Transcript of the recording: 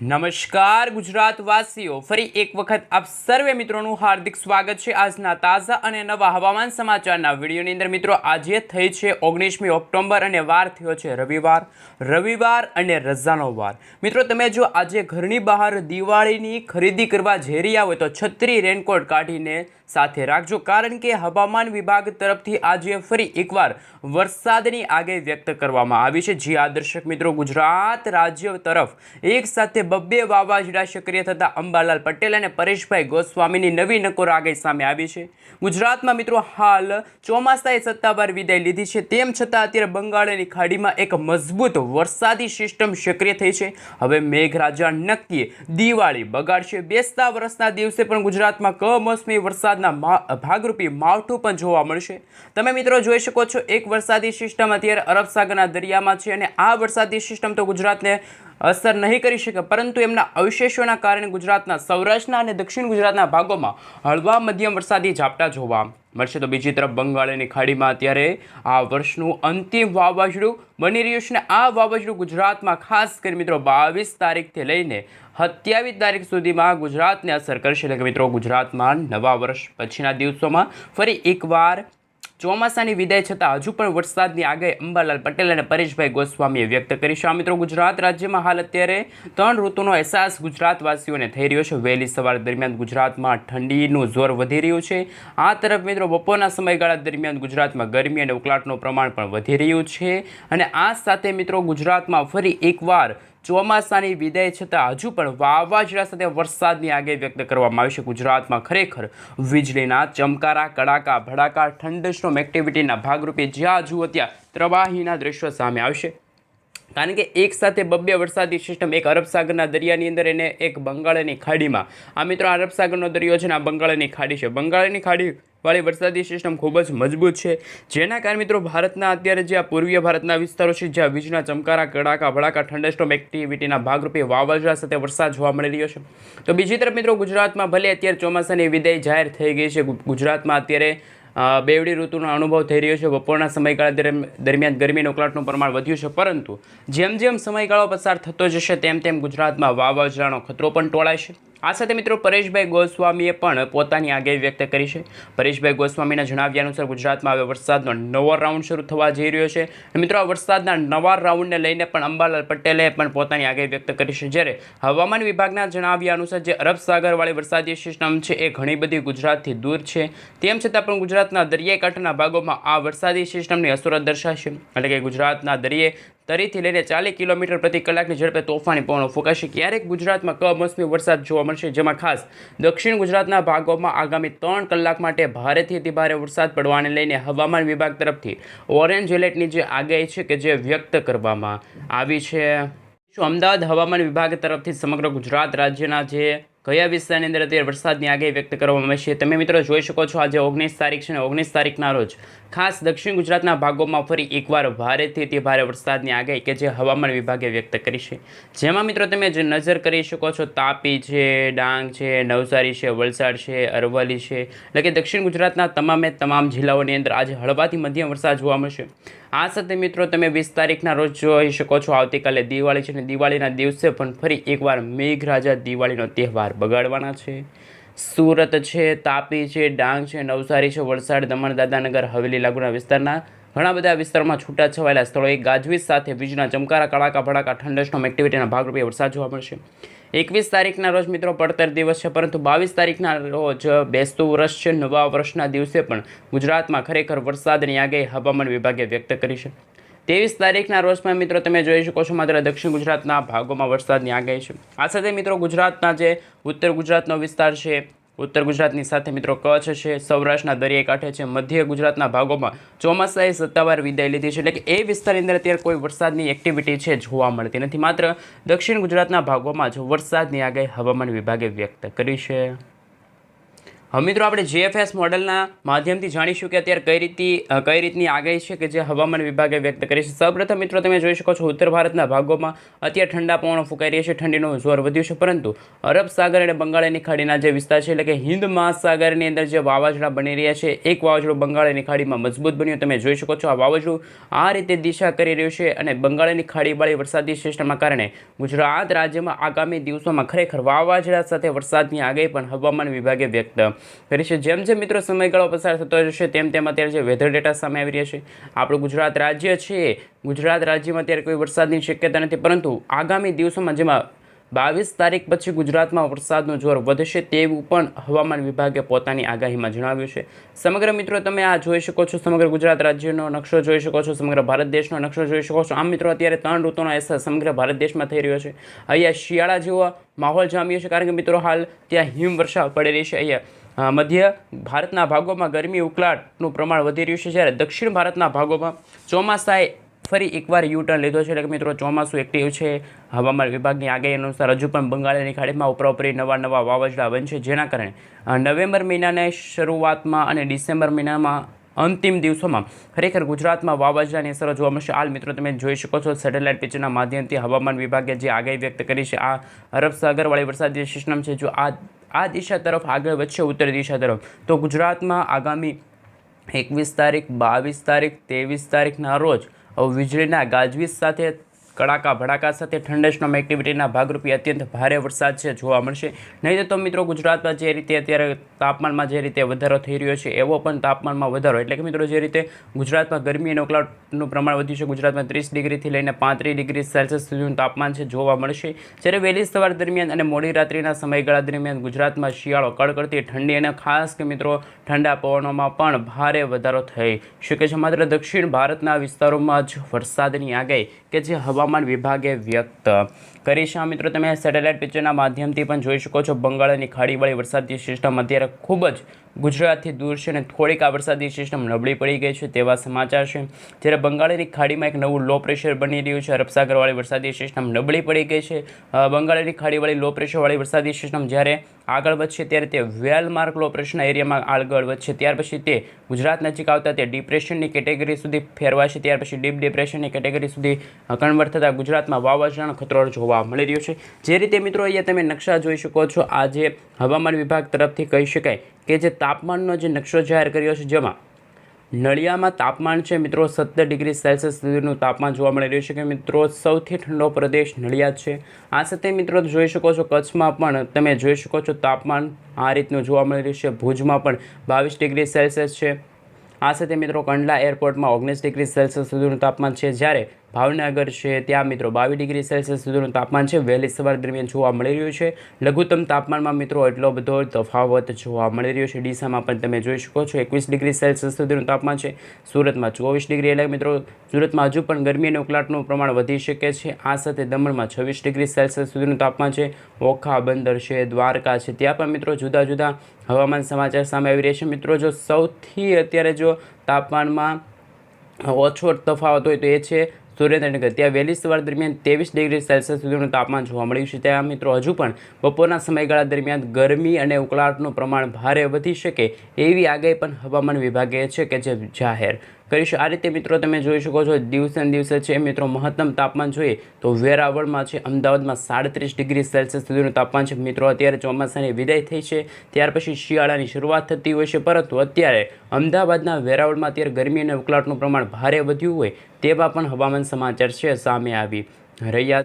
નમસ્કાર ગુજરાતવાસીઓ. ફરી એક વખત આપ સર્વે મિત્રોનું હાર્દિક સ્વાગત છે આજના તાજા અને નવા હવામાન સમાચારના વિડીયોની અંદર મિત્રો, આજે થઈ છે ઓગણીસમી ઓક્ટોબર અને વાર થયો છે રવિવાર. રવિવાર અને રજાનો વાર. મિત્રો, તમે જો આજે ઘરની બહાર દિવાળીની ખરીદી કરવા જઈ રહ્યા હોય તો છત્રી રેનકોટ કાઢીને સાથે રાખજો, કારણ કે હવામાન વિભાગ તરફથી આજે ફરી એકવાર વરસાદની આગે વ્યક્ત કરવામાં આવી છે. જી આ દર્શક મિત્રો, ગુજરાત રાજ્ય તરફ એક સાથે બબ્બે વાવાઝોડા સક્રિય થતા અંબાલાલ પટેલ અને પરેશભાઈ ગોસ્વામીની નવી નકોર આગળ સામે આવી છે. ગુજરાતમાં મિત્રો હાલ ચોમાસાએ સત્તાવાર વિદાય લીધી છે. તેમ છતાં અત્યારે બંગાળની ખાડીમાં એક મજબૂત વરસાદી સિસ્ટમ સક્રિય થઈ છે. હવે મેઘરાજા નક્કી દિવાળી બગાડશે. બેસતા વર્ષના દિવસે પણ ગુજરાતમાં કમોસમી વરસાદના ભાગરૂપી માવઠું પણ જોવા મળશે. તમે મિત્રો જોઈ શકો છો, એક વરસાદી સિસ્ટમ અત્યારે અરબ સાગરના દરિયામાં છે અને આ વરસાદી સિસ્ટમ તો ગુજરાતને અસર નહીં કરી શકે, પરંતુ એમના અવશેષોના કારણે ગુજરાતના સૌરાષ્ટ્રના અને દક્ષિણ ગુજરાતના ભાગોમાં હળવા મધ્યમ વરસાદી ઝાપટા જોવા મળશે. તો બીજી તરફ બંગાળની ખાડીમાં અત્યારે આ વર્ષનું અંતિમ વાવાઝોડું બની રહ્યું છે અને આ વાવાઝોડું ગુજરાતમાં, ખાસ કરી મિત્રો, બાવીસ તારીખથી લઈને સત્યાવીસ તારીખ સુધીમાં ગુજરાતને અસર કરશે. એટલે કે મિત્રો, ગુજરાતમાં નવા વર્ષ પછીના દિવસોમાં ફરી એકવાર ચોમાસાની વિદાય છતાં હજુ પણ વરસાદની આગાહી અંબાલાલ પટેલ અને પરેશભાઈ ગોસ્વામીએ વ્યક્ત કરી છે. મિત્રો ગુજરાત રાજ્યમાં હાલ અત્યારે ત્રણ ઋતુનો અહેસાસ ગુજરાતવાસીઓને થઈ રહ્યો છે. વહેલી સવાર દરમિયાન ગુજરાતમાં ઠંડીનું જોર વધી રહ્યું છે. આ તરફ મિત્રો બપોરના સમયગાળા દરમિયાન ગુજરાતમાં ગરમી અને ઉકળાટનું પ્રમાણ પણ વધી રહ્યું છે. અને આ સાથે મિત્રો ગુજરાતમાં ફરી એકવાર ચોમાસાની વિદાય છતાં હજુ પણ વાવાઝોડા સાથે વરસાદની આગાહી વ્યક્ત કરવામાં આવી છે. ગુજરાતમાં ખરેખર વીજળીના ચમકારા, કડાકા, ભડાકા ઠંડસ્ટોમ એક્ટિવિટીના ભાગરૂપે જ્યાં જુઓ ત્યાં પ્રવાહીના દ્રશ્યો સામે આવશે કારણ કે એક સાથે બબ્બે વરસાદી સિસ્ટમ, એક અરબ સાગરના દરિયાની અંદર એને એક બંગાળની ખાડીમાં. આ મિત્રો અરબ સાગરનો દરિયો છે ને આ બંગાળની ખાડી છે. બંગાળની ખાડી વાળી વરસાદી સિસ્ટમ ખૂબ જ મજબૂત છે. જેના કારણે મિત્રો ભારતના અત્યારે જે આ પૂર્વીય ભારતના વિસ્તારો છે, જ્યાં વીજના ચમકારા, કડાકા, ભડાકા, ઠંડસ્ટોમ એક્ટિવિટીના ભાગરૂપે વાવાઝોડા સાથે વરસાદ જોવા મળી રહ્યો છે. તો બીજી તરફ મિત્રો ગુજરાતમાં ભલે અત્યારે ચોમાસાની વિદાય જાહેર થઈ ગઈ છે, ગુજરાતમાં અત્યારે બેવડી ઋતુનો અનુભવ થઈ રહ્યો છે. બપોરના સમયગાળા દરમ- દરમિયાન ગરમીનું ઉકળાટનું પ્રમાણ વધ્યું છે. પરંતુ જેમ જેમ સમયગાળો પસાર થતો જશે, તેમ તેમ ગુજરાતમાં વાવાઝોડાનો ખતરો પણ ટોળાય છે. આ સાથે મિત્રો પરેશભાઈ ગોસ્વામીએ પણ પોતાની આગાહી વ્યક્ત કરી છે. પરેશભાઈ ગોસ્વામીના જણાવ્યા અનુસાર ગુજરાતમાં હવે વરસાદનો નવો રાઉન્ડ શરૂ થવા જઈ રહ્યો છે. મિત્રો, આ વરસાદના નવા રાઉન્ડને લઈને પણ અંબાલાલ પટેલે પણ પોતાની આગાહી વ્યક્ત કરી છે. જ્યારે હવામાન વિભાગના જણાવ્યા અનુસાર જે અરબ સાગરવાળી વરસાદી સિસ્ટમ છે, એ ઘણી બધી ગુજરાતથી દૂર છે. તેમ છતાં પણ ગુજરાતના દરિયાઈ કાંઠાના ભાગોમાં આ વરસાદી સિસ્ટમની અસરો દર્શાશે એટલે કે ગુજરાતના દરિયે તરીથી લઈને ચાલીસ કિલોમીટર પ્રતિ કલાકની ઝડપે તોફાની પવનો ફૂંકાશે. ક્યારેક ગુજરાતમાં કમોસમી વરસાદ જોવા મળશે, જેમાં ખાસ દક્ષિણ ગુજરાતના ભાગોમાં આગામી ત્રણ કલાક માટે ભારેથી અતિભારે વરસાદ પડવાને લઈને હવામાન વિભાગ તરફથી ઓરેન્જ એલર્ટની જે આગાહી છે કે જે વ્યક્ત કરવામાં આવી છે. શું અમદાવાદ હવામાન વિભાગ તરફથી સમગ્ર ગુજરાત રાજ્યના જે કયા વિસ્તારની અંદર અત્યારે વરસાદની આગાહી વ્યક્ત કરવામાં આવે તમે મિત્રો જોઈ શકો છો, આજે ઓગણીસ તારીખ છે અને ઓગણીસ તારીખના રોજ ખાસ દક્ષિણ ગુજરાતના ભાગોમાં ફરી એકવાર ભારેથી અતિ ભારે વરસાદની આગાહી કે જે હવામાન વિભાગે વ્યક્ત કરી છે. જેમાં મિત્રો તમે જે નજર કરી શકો છો, તાપી છે, ડાંગ છે, નવસારી છે, વલસાડ છે, અરવલ્લી છે, એટલે કે દક્ષિણ ગુજરાતના તમામે તમામ જિલ્લાઓની અંદર આજે હળવાથી મધ્યમ વરસાદ જોવા મળશે. આ સાથે મિત્રો તમે વીસ તારીખના રોજ જોઈ શકો છો, આવતીકાલે દિવાળી છે અને દિવાળીના દિવસે પણ ફરી એકવાર મેઘરાજા દિવાળીનો તહેવાર બગાડવાના છે. સુરત છે, તાપી છે, ડાંગ છે, નવસારી છે, વલસાડ દમણ દાદાનગર હવેલી, લાગુના વિસ્તારના ઘણા બધા વિસ્તારમાં છૂટા છવાયેલા સ્થળોએ ગાજવીજ સાથે વીજના ચમકારા, કડાકા, ભડાકા, ઠંડસ્ટોમ એક્ટિવિટીના ભાગરૂપે વરસાદ જોવા મળશે. એકવીસ તારીખના રોજ મિત્રો પડતર દિવસ છે, પરંતુ બાવીસ તારીખના રોજ બેસતું વર્ષ છે, નવા વર્ષના દિવસે પણ ગુજરાતમાં ખરેખર વરસાદની આગાહી હવામાન વિભાગે વ્યક્ત કરી છે. ત્રેવીસ તારીખના રોજમાં મિત્રો તમે જોઈ શકો છો, માત્ર દક્ષિણ ગુજરાતના ભાગોમાં વરસાદની આગાહી છે. આ સાથે મિત્રો ગુજરાતના જે ઉત્તર ગુજરાતનો વિસ્તાર છે ઉત્તર ગુજરાતની સાથે મિત્રો કચ્છ છે, સૌરાષ્ટ્રના દરિયાઈ કાંઠે છે, મધ્ય ગુજરાતના ભાગોમાં ચોમાસાએ સત્તાવાર વિદાય લીધી છે. એટલે કે એ વિસ્તારની અંદર અત્યારે કોઈ વરસાદની એક્ટિવિટી છે જોવા મળતી નથી. માત્ર દક્ષિણ ગુજરાતના ભાગોમાં જ વરસાદની આગાહી હવામાન વિભાગે વ્યક્ત કરી છે. હવે મિત્રો આપણે જીએફએસ મોડલના માધ્યમથી જાણીશું કે અત્યારે કઈ રીતની કઈ રીતની આગાહી છે કે જે હવામાન વિભાગે વ્યક્ત કરી છે. સૌપ્રથમ મિત્રો તમે જોઈ શકો છો, ઉત્તર ભારતના ભાગોમાં અત્યારે ઠંડા પવનો ફૂંકાઈ રહ્યા છે, ઠંડીનું જોર વધ્યું છે. પરંતુ અરબ સાગર અને બંગાળની ખાડીના જે વિસ્તાર છે, એટલે કે હિન્દ મહાસાગરની અંદર જે વાવાઝોડા બની રહ્યા છે, એક વાવાઝોડું બંગાળની ખાડીમાં મજબૂત બન્યું. તમે જોઈ શકો છો, આ વાવાઝોડું આ રીતે દિશા કરી રહ્યું છે અને બંગાળની ખાડીવાળી વરસાદી સિસ્ટમના કારણે ગુજરાત રાજ્યમાં આગામી દિવસોમાં ખરેખર વાવાઝોડા સાથે વરસાદની આગાહી પણ હવામાન વિભાગે વ્યક્ત કરી છે. જેમ જેમ મિત્રો સમયગાળો પસાર થતો જશે, તેમ તેમ અત્યારે જે વેધર ડેટા સામે આવી રહ્યા છે. આપણું ગુજરાત રાજ્ય છે. ગુજરાત રાજ્યમાં અત્યારે કોઈ વરસાદની શક્યતા નથી, પરંતુ આગામી દિવસોમાં જેમાં બાવીસ તારીખ પછી ગુજરાતમાં વરસાદનું જોર વધશે તેવું પણ હવામાન વિભાગે પોતાની આગાહીમાં જણાવ્યું છે. સમગ્ર મિત્રો, તમે આ જોઈ શકો છો. સમગ્ર ગુજરાત રાજ્યનો નકશો જોઈ શકો છો. સમગ્ર ભારત દેશનો નકશો જોઈ શકો છો. આમ મિત્રો, અત્યારે ત્રણ ઋતુનો અહેસાસ સમગ્ર ભારત દેશમાં થઈ રહ્યો છે. અહીંયા શિયાળા જેવો માહોલ જામ્યો છે, કારણ કે મિત્રો, હાલ ત્યાં હિમવર્ષા પડી રહી છે. અહીંયા મધ્ય ભારતના ભાગોમાં ગરમી ઉકળાટનું પ્રમાણ વધી રહ્યું છે જ્યારે દક્ષિણ ભારતના ભાગોમાં ચોમાસાએ ફરી એકવાર યુટર્ન લીધો છે. એટલે કે મિત્રો, ચોમાસું એક્ટિવ છે. હવામાન વિભાગની આગાહી અનુસાર હજુ પણ બંગાળની ખાડીમાં ઉપરાઉપરી નવા નવા વાવાઝોડા બનશે. જેના કારણે નવેમ્બર મહિનાની શરૂઆતમાં અને ડિસેમ્બર મહિનામાં અંતિમ દિવસોમાં ખરેખર ગુજરાતમાં વાવાઝોડાની અસરો જોવા મળશે. હાલ મિત્રો, તમે જોઈ શકો છો સેટેલાઇટ પિક્ચરના માધ્યમથી હવામાન વિભાગે જે આગાહી વ્યક્ત કરી છે, આ અરબ સાગરવાળી વરસાદી સિસ્ટમ છે, જો આ આ દિશા તરફ આગળ વધશે, ઉત્તર દિશા તરફ. તો ગુજરાતમાં આગામી એકવીસ તારીખ, બાવીસ તારીખ, ત્રેવીસ તારીખના રોજ વીજળીના ગાજવીજ સાથે કડાકા ભડાકા સાથે થંડરસ્ટોમ એક્ટિવિટીના ભાગરૂપે અત્યંત ભારે વરસાદ છે જોવા મળશે. નહીં તો મિત્રો ગુજરાતમાં જે રીતે અત્યારે તાપમાનમાં જે રીતે વધારો થઈ રહ્યો છે, એવો પણ તાપમાનમાં વધારો. એટલે કે મિત્રો જે રીતે ગુજરાતમાં ગરમી અને ઉકળાટનું પ્રમાણ વધ્યું છે, ગુજરાતમાં ત્રીસ ડિગ્રીથી લઈને પાંત્રીસ ડિગ્રી સેલ્સિયસ સુધીનું તાપમાન છે જોવા મળશે. જ્યારે વહેલી સવાર દરમિયાન અને મોડી રાત્રિના સમયગાળા દરમિયાન ગુજરાતમાં શિયાળો, કડકડતી ઠંડી અને ખાસ કે મિત્રો ઠંડા પવનોમાં પણ ભારે વધારો થઈ શકે છે. માત્ર દક્ષિણ ભારતના વિસ્તારોમાં જ વરસાદની આગાહી કે જે હવામાન વિભાગે વ્યક્ત કરી છે. મિત્રો, તમે સેટેલાઇટ પિક્ચરના માધ્યમથી પણ જોઈ શકો છો. બંગાળની ખાડીવાળી વરસાદી સિસ્ટમ અત્યારે ખૂબ જ ગુજરાતથી દૂર છે અને થોડીક આ વરસાદી સિસ્ટમ નબળી પડી ગઈ છે તેવા સમાચાર છે. જ્યારે બંગાળની ખાડીમાં એક નવું લો પ્રેશર બની રહ્યું છે. અરબસાગરવાળી વરસાદી સિસ્ટમ નબળી પડી ગઈ છે. બંગાળની ખાડીવાળી લો પ્રેશરવાળી વરસાદી સિસ્ટમ જ્યારે આગળ વધશે ત્યારે તે વેલ માર્ક લો પ્રેશરના એરિયામાં આગળ વધશે. ત્યાર પછી તે ગુજરાત નજીક આવતા તે ડિપ્રેશનની કેટેગરી સુધી ફેરવાશે. ત્યાર પછી ડીપ ડિપ્રેશનની કેટેગરી સુધી કન્વર્ટ થતાં ગુજરાતમાં વાવાઝોડાનો ખતરો જોવા મળી રહ્યું છે. જે રીતે મિત્રો અહીંયા તમે નકશા જોઈ શકો છો આ જે હવામાન વિભાગ તરફથી કહી શકાય કે જે તાપમાનનો જે નકશો જાહેર કર્યો છે, જેમાં નળિયામાં તાપમાન છે મિત્રો સત્તર ડિગ્રી સેલ્સિયસ સુધીનું તાપમાન જોવા મળી રહ્યું છે કે મિત્રો સૌથી ઠંડો પ્રદેશ નળિયા છે. આ સાથે મિત્રો જોઈ શકો છો, કચ્છમાં પણ તમે જોઈ શકો છો તાપમાન આ રીતનું જોવા મળી રહ્યું છે. ભુજમાં પણ બાવીસ ડિગ્રી સેલ્સિયસ છે. આ સાથે મિત્રો કંડલા એરપોર્ટમાં ઓગણીસ ડિગ્રી સેલ્સિયસ સુધીનું તાપમાન છે. જ્યારે ભાવનગર છે. ત્યાં મિત્રો બાવીસ ડિગ્રી સેલ્સિયસ સુધીનું તાપમાન છે. વહેલી સવાર દરમિયાન જોવા મળી રહ્યું છે. લઘુત્તમ તાપમાનમાં મિત્રો એટલો બધો તફાવત જોવા મળી રહ્યો છે. ડીસામાં પણ તમે જોઈ શકો છો. એકવીસ ડિગ્રી સેલ્સિયસ સુધીનું તાપમાન છે. સુરતમાં ચોવીસ ડિગ્રી એટલે મિત્રો સુરતમાં હજુ પણ ગરમી અને ઉકળાટનું પ્રમાણ વધી શકે છે. આ સાથે દમણમાં છવ્વીસ ડિગ્રી સેલ્સિયસ સુધીનું તાપમાન છે. ઓખા બંદર છે. દ્વારકા છે. ત્યાં પણ મિત્રો જુદા જુદા હવામાન સમાચાર સામે આવી રહ્યા છે. મિત્રો જો સૌથી અત્યારે જો તાપમાનમાં ઓછો તફાવત હોય તો એ છે સુરેન્દ્રનગર ત્યાં વહેલી સવાર દરમિયાન ત્રેવીસ ડિગ્રી સેલ્સિયસ સુધીનું તાપમાન જોવા મળ્યું છે. ત્યાં મિત્રો હજુ પણ બપોરના સમયગાળા દરમિયાન ગરમી અને ઉકળાટનું પ્રમાણ ભારે વધી શકે એવી આગાહી પણ હવામાન વિભાગે છે કે જે જાહેર કરી છે આ રીતે મિત્રો તમે જોઈ શકો છો, દિવસે દિવસે છે મિત્રો મહત્તમ તાપમાન જોઈએ તો વેરાવળમાં છે, અમદાવાદમાં સાડત્રીસ ડિગ્રી સેલ્સિયસ સુધીનું તાપમાન છે. મિત્રો, અત્યારે ચોમાસાની વિદાય થઈ છે, ત્યાર પછી શિયાળાની શરૂઆત થતી હોય છે, પરંતુ અત્યારે અમદાવાદના વેરાવળમાં અત્યારે ગરમી અને ઉકળાટનું પ્રમાણ ભારે વધ્યું હોય તેવા પણ હવામાન સમાચાર છે સામે આવી રહ્યા